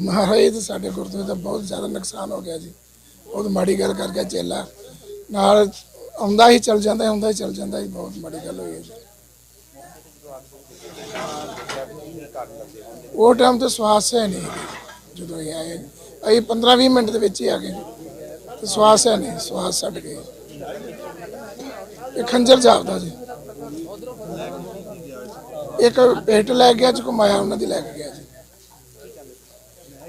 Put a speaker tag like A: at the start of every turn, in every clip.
A: ਮਹਾਰਾਜ ਇਹ ਤਾਂ ਸਾਡੇ ਗੁਰਦੁਆਰੇ ਦਾ ਬਹੁਤ ਜ਼ਿਆਦਾ ਨੁਕਸਾਨ ਹੋ ਗਿਆ ਜੀ। ਬਹੁਤ ਮਾੜੀ ਗੱਲ ਕਰ ਗਿਆ ਚੇਲਾ। ਨਾਲ ਆਉਂਦਾ ਹੀ ਚਲ ਜਾਂਦਾ, ਆਉਂਦਾ ਹੀ ਚਲ ਜਾਂਦਾ ਜੀ, ਬਹੁਤ ਮਾੜੀ ਗੱਲ ਹੋਈ ਹੈ ਜੀ। ਉਹ ਟਾਈਮ ਤੇ ਸਵਾਸ ਹੈ ਨਹੀਂ ਜਦੋਂ ਇਹ ਆਏ। ਅਸੀਂ 15 20 ਮਿੰਟ ਦੇ ਵਿੱਚ ਹੀ ਆ ਗਏ। ਤੇ ਸਵਾਸ ਹੈ ਨਹੀਂ, ਸਵਾਸ ਛੱਡ ਗਏ ਇਹ ਖੰਜਰ ਜਾਪਦਾ ਜੀ। ਇੱਕ ਪੇਟ ਲੈ ਗਿਆ, ਚ ਘੁਮਾਇਆ, ਉਹਨਾਂ ਦੀ ਲੈ ਕੇ ਗਿਆ ਜੀ।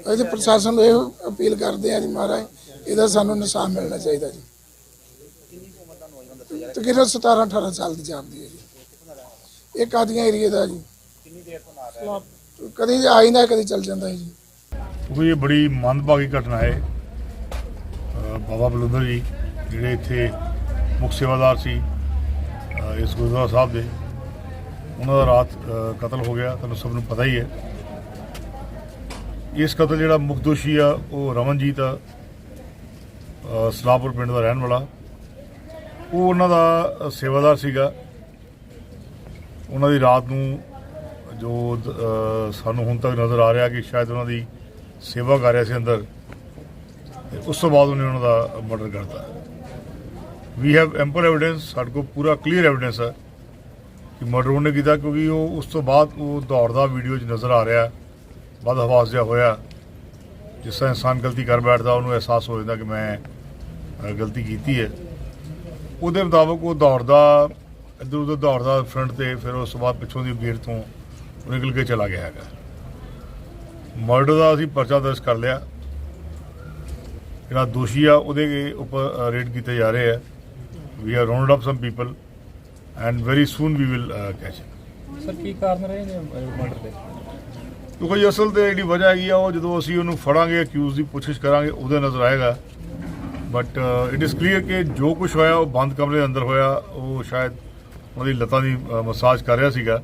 A: ਅਸੀਂ ਪ੍ਰਸ਼ਾਸਨ ਨੂੰ ਇਹ ਅਪੀਲ ਕਰਦੇ ਆ ਜੀ ਮਹਾਰਾਜ, ਇਹਦਾ ਸਾਨੂੰ ਇਨਸਾਫ ਮਿਲਣਾ ਚਾਹੀਦਾ ਜੀ। ਤਕਰੀਬਨ 17 18 ਸਾਲ ਦੀ ਜਾਪਦੀ ਹੈ ਜੀ। ਇਹ ਕਾਦੀਆਂ ਏਰੀਏ ਦਾ ਜੀ। ਕਦੀ ਆ ਜਾਂਦਾ ਕਦੀ ਚੱਲ ਜਾਂਦਾ ਹੈ ਜੀ।
B: ਕਿਉਂਕਿ ਇਹ ਬੜੀ ਮੰਦਭਾਗੀ ਘਟਨਾ ਹੈ। ਬਾਬਾ ਬਲੁੰਦਰ ਜੀ, ਜਿਹੜੇ ਇੱਥੇ ਮੁੱਖ ਸੇਵਾਦਾਰ ਸੀ ਇਸ ਗੁਰਦੁਆਰਾ ਸਾਹਿਬ ਦੇ, ਉਹਨਾਂ ਦਾ ਰਾਤ ਕਤਲ ਹੋ ਗਿਆ, ਤੁਹਾਨੂੰ ਸਭ ਨੂੰ ਪਤਾ ਹੀ ਹੈ। ਇਸ ਕਤਲ ਜਿਹੜਾ ਮੁੱਖ ਦੋਸ਼ੀ ਆ, ਉਹ ਰਮਨਜੀਤ ਆ ਅਹ ਸਲਾਹਪੁਰ ਪਿੰਡ ਦਾ ਰਹਿਣ ਵਾਲਾ। ਉਹ ਉਹਨਾਂ ਦਾ ਸੇਵਾਦਾਰ ਸੀਗਾ। ਉਹਨਾਂ ਦੀ ਰਾਤ ਨੂੰ ਜੋ ਸਾਨੂੰ ਹੁਣ ਤੱਕ ਨਜ਼ਰ ਆ ਰਿਹਾ ਕਿ ਸ਼ਾਇਦ ਉਹਨਾਂ ਦੀ ਸੇਵਾ ਕਰ ਰਿਹਾ ਸੀ ਅੰਦਰ, ਤੇ ਉਸ ਤੋਂ ਬਾਅਦ ਉਹਨੇ ਉਹਨਾਂ ਦਾ ਮਰਡਰ ਕਰਤਾ ਵੀ ਹੈਵ ਐਂਪਲ ਐਵੀਡੈਂਸ ਸਾਡੇ ਕੋਲ ਪੂਰਾ ਕਲੀਅਰ ਐਵੀਡੈਂਸ ਹੈ ਕਿ ਮਰਡਰ ਉਹਨੇ ਕੀਤਾ ਕਿਉਂਕਿ ਉਹ ਉਸ ਤੋਂ ਬਾਅਦ ਉਹ ਦੌੜਦਾ ਵੀਡੀਓ 'ਚ ਨਜ਼ਰ ਆ ਰਿਹਾ। ਬਦ ਹਵਾਸ ਜਿਹਾ ਹੋਇਆ, ਜਿਸ ਤਰ੍ਹਾਂ ਇਨਸਾਨ ਗਲਤੀ ਕਰ ਬੈਠਦਾ, ਉਹਨੂੰ ਅਹਿਸਾਸ ਹੋ ਜਾਂਦਾ ਕਿ ਮੈਂ ਗਲਤੀ ਕੀਤੀ ਹੈ। ਉਹਦੇ ਮੁਤਾਬਕ ਉਹ ਦੌੜਦਾ ਇੱਧਰ ਉੱਧਰ ਦੌੜਦਾ ਫਰੰਟ ਤੇ, ਫਿਰ ਉਸ ਤੋਂ ਬਾਅਦ ਪਿੱਛੋਂ ਦੀ ਗੇਟ ਤੋਂ ਨਿਕਲ ਕੇ ਚਲਾ ਗਿਆ ਹੈਗਾ। ਮਰਡਰ ਦਾ ਅਸੀਂ ਪਰਚਾ ਦਰਜ ਕਰ ਲਿਆ। ਜਿਹੜਾ ਦੋਸ਼ੀ ਆ, ਉਹਦੇ ਉੱਪਰ ਰੇਡ ਕੀਤੇ ਜਾ ਰਹੇ ਆ। We are round up some people and very soon we will catch
C: sir, ਕੀ ਕਾਰਨ ਰਹੇ ਨੇ ਮਰਡਰ ਦੇ?
B: ਕਿਉਂਕਿ ਜੀ ਅਸਲ ਤੇ ਜਿਹੜੀ ਵਜ੍ਹਾ ਹੈਗੀ ਆ ਉਹ ਜਦੋਂ ਅਸੀਂ ਉਹਨੂੰ ਫੜਾਂਗੇ ਅਕਿਊਜ਼ ਦੀ ਪੁੱਛਿਸ਼ ਕਰਾਂਗੇ ਉਹਦੇ ਨਜ਼ਰ ਆਏਗਾ। ਬਟ ਇਟ ਇਜ਼ ਕਲੀਅਰ ਕਿ ਜੋ ਕੁਝ ਹੋਇਆ ਉਹ ਬੰਦ ਕਮਰੇ ਦੇ ਅੰਦਰ ਹੋਇਆ ਉਹ ਸ਼ਾਇਦ ਉਹਦੀ ਲੱਤਾਂ ਦੀ ਮਸਾਜ ਕਰ ਰਿਹਾ ਸੀਗਾ।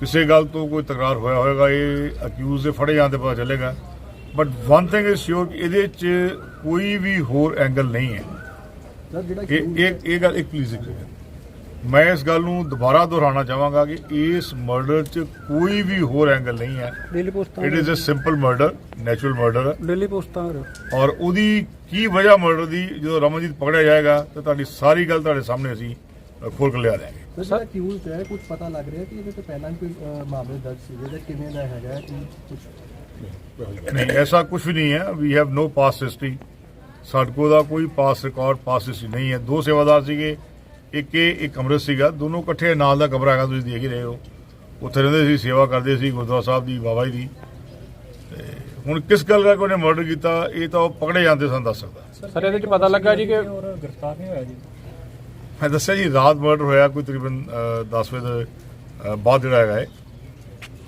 B: ਕਿਸੇ ਗੱਲ ਤੋਂ ਕੋਈ ਤਕਰਾਰ ਹੋਇਆ ਹੋਵੇਗਾ ਇਹ ਅਕਿਊਜ਼ ਦੇ ਫੜੇ ਤੇ ਪਤਾ ਚੱਲੇਗਾ। But one thing is sure ਕਿ ਇਹਦੇ 'ਚ ਕੋਈ ਵੀ ਹੋਰ ਐਂਗਲ ਨਹੀਂ ਹੈ।
D: ਸਰ ਜਿਹੜਾ
B: ਇਹ ਇਹ ਗੱਲ ਇੱਕ ਪਲੀਜ਼ ਇੱਕ। ਮੈਂ ਇਸ ਗੱਲ ਨੂੰ ਦੁਬਾਰਾ ਦੁਹਰਾਉਣਾ ਚਾਹਾਂਗਾ ਕਿ ਇਸ ਮਰਡਰ 'ਚ ਕੋਈ ਵੀ ਹੋਰ ਐਂਗਲ ਨਹੀਂ ਹੈ।
D: ਡੇਲੀ ਪੋਸਟਾਂ
B: it is a simple murder natural murder
D: daily ਪੋਸਟਾਂ
B: ਔਰ ਉਹਦੀ ਕੀ ਵਜ੍ਹਾ ਮਰਡਰ ਦੀ ਜਦੋਂ ਰਮਨਜੀਤ ਪਕੜਿਆ ਜਾਏਗਾ ਤਾਂ ਤੁਹਾਡੀ ਸਾਰੀ ਗੱਲ ਤੁਹਾਡੇ ਸਾਹਮਣੇ ਅਸੀਂ ਖੋਲ ਕੇ ਲਿਆ ਦੇਵਾਂਗੇ।
D: ਸਰ ਅਕਿਊਜ਼ ਹੈ? ਕੁਝ ਪਤਾ ਲੱਗ ਰਿਹਾ ਕਿ ਇਹਦੇ ਤੇ ਪਹਿਲਾਂ ਵੀ ਕੋਈ ਅਹ, ਮਾਮਲੇ ਦਰਜ ਸੀਗੇ ਜਾਂ ਕਿਵੇਂ ਦਾ ਹੈਗਾ ਕਿ ਕੁਝ
B: ਨਹੀਂ ਐਸਾ ਕੁਝ ਵੀ ਨਹੀਂ ਹੈ। We have no past history ਸਾਡੇ ਕੋਲ ਦਾ ਕੋਈ ਪਾਸ ਰਿਕਾਰਡ ਪਾਸ ਹਿਸਟਰੀ ਨਹੀਂ ਹੈ। ਦੋ ਸੇਵਾਦਾਰ ਸੀਗੇ। ਇੱਕ ਇਹ ਇੱਕ ਅੰਮ੍ਰਿਤ ਸੀਗਾ। ਦੋਨੋਂ ਇਕੱਠੇ ਨਾਲ ਦਾ ਕਮਰਾ ਹੈਗਾ ਤੁਸੀਂ ਦੇਖ ਹੀ ਰਹੇ ਹੋ। ਉੱਥੇ ਰਹਿੰਦੇ ਸੀ ਸੇਵਾ ਕਰਦੇ ਸੀ ਗੁਰਦੁਆਰਾ ਸਾਹਿਬ ਦੀ ਬਾਬਾ ਜੀ ਦੀ। ਤੇ ਹੁਣ ਕਿਸ ਗੱਲ ਦਾ ਕੋਈ ਨੇ ਮਰਡਰ ਕੀਤਾ ਇਹ ਤਾਂ ਉਹ ਪਕੜੇ ਜਾਂਦੇ ਸਾਨੂੰ ਦੱਸ ਸਕਦਾ।
C: ਸਰ ਇਹਦੇ ਚ ਪਤਾ ਲੱਗਾ ਜੀ ਕਿ ਗ੍ਰਿਫਤਾਰ ਨਹੀਂ ਹੋਇਆ ਜੀ।
B: ਮੈਂ ਦੱਸਿਆ ਜੀ ਰਾਤ ਮਰਡਰ ਹੋਇਆ ਕੋਈ ਤਕਰੀਬਨ 10 ਵਜੇ ਦੇ ਬਾਅਦ ਜਿਹੜਾ ਹੈਗਾ ਹੈ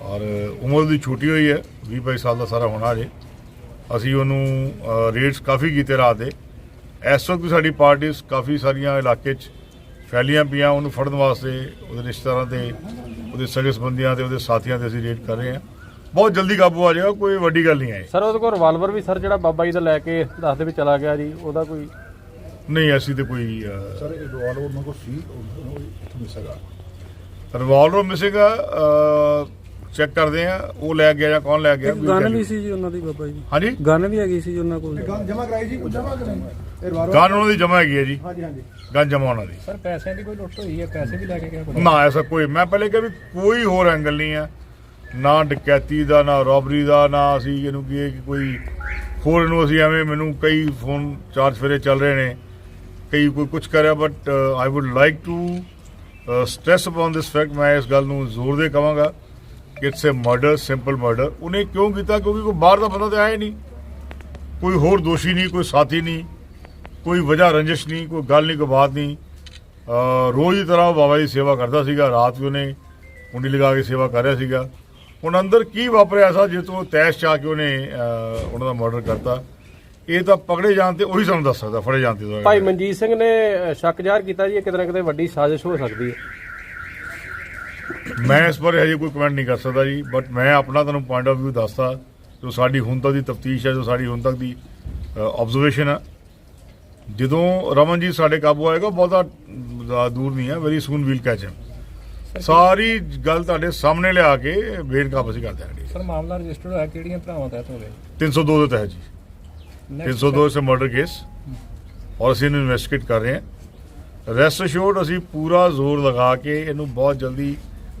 B: ਔਰ ਉਮਰ ਦੀ ਛੋਟੀ ਹੋਈ ਹੈ 20 22 ਸਾਲ ਦਾ ਸਾਰਾ ਹੋਣਾ ਜੇ ਅਸੀਂ ਉਹਨੂੰ ਰੇਟਸ ਕਾਫੀ ਕੀਤੇ ਰਾਤ ਦੇ। ਇਸ ਵਕਤ ਵੀ ਸਾਡੀ ਪਾਰਟੀਆਂ ਕਾਫੀ ਸਾਰੀਆਂ ਇਲਾਕੇ 'ਚ ਫੈਲੀਆਂ ਪਈਆਂ ਉਹਨੂੰ ਫੜਨ ਵਾਸਤੇ ਉਹਦੇ ਰਿਸ਼ਤੇਦਾਰਾਂ ਤੇ ਉਹਦੇ ਸਗੇ ਸੰਬੰਧੀਆਂ ਤੇ ਉਹਦੇ ਸਾਥੀਆਂ ਤੇ ਅਸੀਂ ਰੇਡ ਕਰ ਰਹੇ ਹਾਂ। ਬਹੁਤ ਜਲਦੀ ਕਾਬੂ ਆ ਜਾਏਗਾ ਕੋਈ ਵੱਡੀ ਗੱਲ ਨਹੀਂ ਹੈ
C: ਸਰ ਉਹਦੇ ਕੋਲ ਰਿਵਾਲਵਰ ਵੀ ਸਰ ਜਿਹੜਾ ਬਾਬਾ ਜੀ ਦਾ ਲੈ ਕੇ ਦੱਸਦੇ ਵੀ ਚਲਾ ਗਿਆ ਜੀ ਉਹਦਾ ਕੋਈ
B: ਨਹੀਂ ਐਸੀ ਤੇ ਕੋਈ
E: ਸਰ ਇਹ ਰਿਵਾਲਵਰ ਉਹਨਾਂ ਕੋਲ ਸੀ ਉਹ ਮਿਸ ਹੈਗਾ
B: ਰਿਵਾਲਵਰ ਮਿਸਿੰਗ ਚੈੱਕ ਕਰਦੇ ਆ ਉਹ ਲੈ ਗਿਆ ਜਾਂ ਕੌਣ ਲੈ ਗਿਆ
D: ਗਨ ਵੀ ਸੀ ਜੀ ਉਹਨਾਂ ਦੀ ਬਾਬਾ ਜੀ।
B: ਹਾਂਜੀ?
D: ਗਨ ਵੀ ਹੈਗੀ ਸੀ ਜੀ ਉਹਨਾਂ ਕੋਲ।
E: ਜਮਾ ਕਰਾਈ ਜੀ ਜਮਾ ਕਰਾਈ। ਇਹ
B: ਗਨ ਉਹਨਾਂ ਦੀ ਜਮਾ ਹੈਗੀ ਹੈ ਜੀ।
E: ਹਾਂਜੀ ਹਾਂਜੀ।
B: ਗਨ ਜਮਾ ਉਹਨਾਂ ਦੀ।
C: ਸਰ ਪੈਸਿਆਂ ਦੀ ਕੋਈ ਲੁੱਟ ਹੋਈ ਹੈ ਪੈਸੇ ਵੀ ਲੈ ਕੇ ਗਿਆ
B: ਨਾ ਐਸਾ ਕੋਈ ਮੈਂ ਪਹਿਲੇ ਕਿਹਾ ਵੀ ਕੋਈ ਹੋਰ ਐਂਗਲ ਨਹੀਂ ਹੈ ਨਾ ਡਕੈਤੀ ਦਾ ਨਾ ਰੋਬਰੀ ਦਾ ਨਾ ਅਸੀਂ ਇਹਨੂੰ ਕਿ ਕੋਈ ਹੋਰ ਇਹਨੂੰ ਅਸੀਂ ਐਵੇਂ ਮੈਨੂੰ ਕਈ ਫੋਨ ਚਾਰ ਫੇਰੇ ਚੱਲ ਰਹੇ ਨੇ। ਕਈ ਕੋਈ ਕੁਝ ਕਰਿਆ but I would like to stress upon this fact ਮੈਂ ਇਸ ਗੱਲ ਨੂੰ ਜ਼ੋਰ ਦੇ ਕਹਾਂਗਾ ਕਿ it's a murder, simple murder. ਉਹਨੇ ਕਿਉਂ ਕੀਤਾ? ਕਿਉਂਕਿ ਕੋਈ ਬਾਹਰ ਦਾ ਬੰਦਾ ਤੇ ਆਇਆ ਹੀ ਨਹੀਂ। ਕੋਈ ਹੋਰ ਦੋਸ਼ੀ ਨਹੀਂ, ਕੋਈ ਸਾਥੀ ਨਹੀਂ। ਕੋਈ ਵਜ੍ਹਾ ਰੰਜਿਸ਼ ਨਹੀਂ, ਕੋਈ ਗੱਲ ਨਹੀਂ, ਕੋਈ ਬਾਤ ਨਹੀਂ। ਰੋਜ਼ ਦੀ ਤਰ੍ਹਾਂ ਉਹ ਬਾਬਾ ਜੀ ਸੇਵਾ ਕਰਦਾ ਸੀਗਾ। ਰਾਤ ਵੀ ਉਹਨੇ ਕੁੰਡੀ ਲਗਾ ਕੇ ਸੇਵਾ ਕਰ ਰਿਹਾ ਸੀਗਾ। ਹੁਣ ਅੰਦਰ ਕੀ ਵਾਪਰਿਆ ਐਸਾ ਜਿਸ ਤੋਂ ਤੈਸ਼ ਚਾ ਕੇ ਉਹਨੇ ਉਹਨਾਂ ਦਾ ਮਰਡਰ ਕਰਤਾ? ਇਹ ਤਾਂ ਪਕੜੇ ਜਾਣ ਤੇ ਉਹੀ ਸਾਨੂੰ ਦੱਸ ਸਕਦਾ, ਫੜੇ ਜਾਣ ਤੇ।
C: ਭਾਈ ਮਨਜੀਤ ਸਿੰਘ ਨੇ ਸ਼ੱਕ ਜ਼ਾਹਰ ਕੀਤਾ ਜੀ, ਇਹ ਕਿਤੇ ਨਾ ਕਿਤੇ ਵੱਡੀ ਸਾਜ਼ਿਸ਼ ਹੋ ਸਕਦੀ ਹੈ।
B: ਮੈਂ ਇਸ ਬਾਰੇ ਹਜੇ ਕੋਈ ਕਮੈਂਟ ਨਹੀਂ ਕਰ ਸਕਦਾ ਜੀ ਬਟ ਮੈਂ ਆਪਣਾ ਤੁਹਾਨੂੰ ਪੁਆਇੰਟ ਆਫ View ਦੱਸਦਾ ਜੋ ਸਾਡੀ ਹੁਣ ਤੱਕ ਦੀ ਤਫਤੀਸ਼ ਹੈ ਜੋ ਸਾਡੀ ਹੁਣ ਤੱਕ ਦੀ ਆਬਜ਼ਰਵੇਸ਼ਨ ਹੈ। ਜਦੋਂ ਰਮਨਜੀਤ ਸਾਡੇ ਕਾਬੂ ਆਏਗਾ ਬਹੁਤਾ ਦੂਰ ਨਹੀਂ ਹੈ very soon we'll catch him ਸਾਰੀ ਗੱਲ ਤੁਹਾਡੇ ਸਾਹਮਣੇ ਲਿਆ ਕੇ ਵੇਟ ਕਾਬੂ ਅਸੀਂ ਕਰ ਦਿਆਂਗੇ।
C: ਸਰ ਮਾਮਲਾ ਰਜਿਸਟਰਡ ਹੋਇਆ ਕਿਹੜੀਆਂ ਧਰਾਵਾਂ ਤਹਿਤ ਹੋ ਗਿਆ
B: 302 ਦੇ ਤਹਿਤ ਜੀ। 302 ਸੇ ਮਰਡਰ ਕੇਸ ਔਰ ਅਸੀਂ ਇਹਨੂੰ ਇਨਵੈਸਟੀਗੇਟ ਕਰ ਰਹੇ ਹਾਂ। ਰੈਸਟ ਅਸ਼ੋਰਡ ਅਸੀਂ ਪੂਰਾ ਜ਼ੋਰ ਲਗਾ ਕੇ ਇਹਨੂੰ ਬਹੁਤ ਜਲਦੀ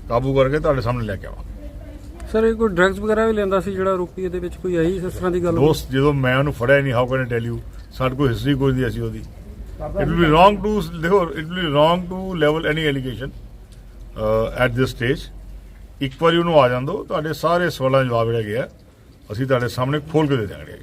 B: ਕਾਬੂ ਕਰਕੇ ਤੁਹਾਡੇ ਸਾਹਮਣੇ ਲੈ ਕੇ ਆਵਾਂਗੇ
F: ਸਰ ਇਹ ਕੋਈ ਡਰੱਗਸ ਵਗੈਰਾ ਵੀ ਲੈਂਦਾ ਸੀ ਜਿਹੜਾ ਰੂਪੀ ਇਹਦੇ ਵਿੱਚ ਕੋਈ ਆਈ ਇਸ ਤਰ੍ਹਾਂ ਦੀ ਗੱਲ
B: ਦੋਸਤ ਜਦੋਂ ਮੈਂ ਉਹਨੂੰ ਫੜਿਆ ਨਹੀਂ how can I tell you ਸਾਡੇ ਕੋਲ ਹਿਸਟਰੀ ਕੋਈ ਨਹੀਂ ਅਸੀਂ ਉਹਦੀ। It will be wrong to ਦੇਖੋ it will be wrong to level any allegation at this stage ਇੱਕ ਵਾਰੀ ਉਹਨੂੰ ਆ ਜਾਂਦੋ ਤੁਹਾਡੇ ਸਾਰੇ ਸਵਾਲਾਂ ਜਵਾਬ ਜਿਹੜੇ ਹੈਗੇ ਆ ਅਸੀਂ ਤੁਹਾਡੇ ਸਾਹਮਣੇ ਖੋਲ ਕੇ ਦੇ ਦਿਆਂਗੇ।